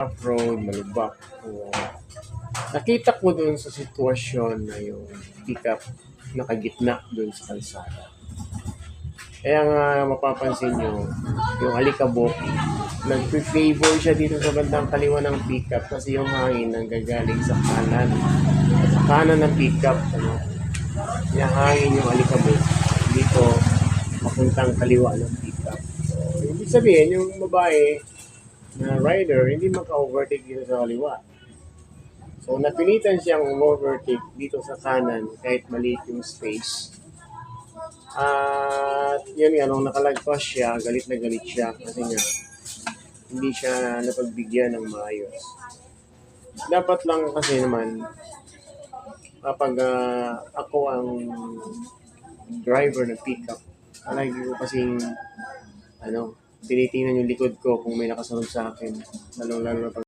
off-road, malubak. Oo. nakita ko dun sa sitwasyon na yung pickup nakagitna dun sa kalsada. Kaya nga mapapansin nyo, yung alikabok, nag-favor siya dito sa bandang kaliwa ng pickup kasi yung hangin nanggagaling sa kanan. Sa kanan ng pickup, ano, hangin yung alikabok dito papuntang kaliwa ng pickup. So, ibig sabihin, yung babae na rider, hindi maka-overtake dito sa kaliwa. So, napilitan siyang overtake dito sa kanan kahit maliit yung space. At yun nga, nung nakalagpas siya, galit na galit siya kasi nga hindi siya napagbigyan ng maayos. Dapat lang kasi naman kapag ah, ako ang driver ng pickup, lagi ko kasing ano, tinitingnan yung likod ko kung may nakasunod sa akin. Lalo-lalo pag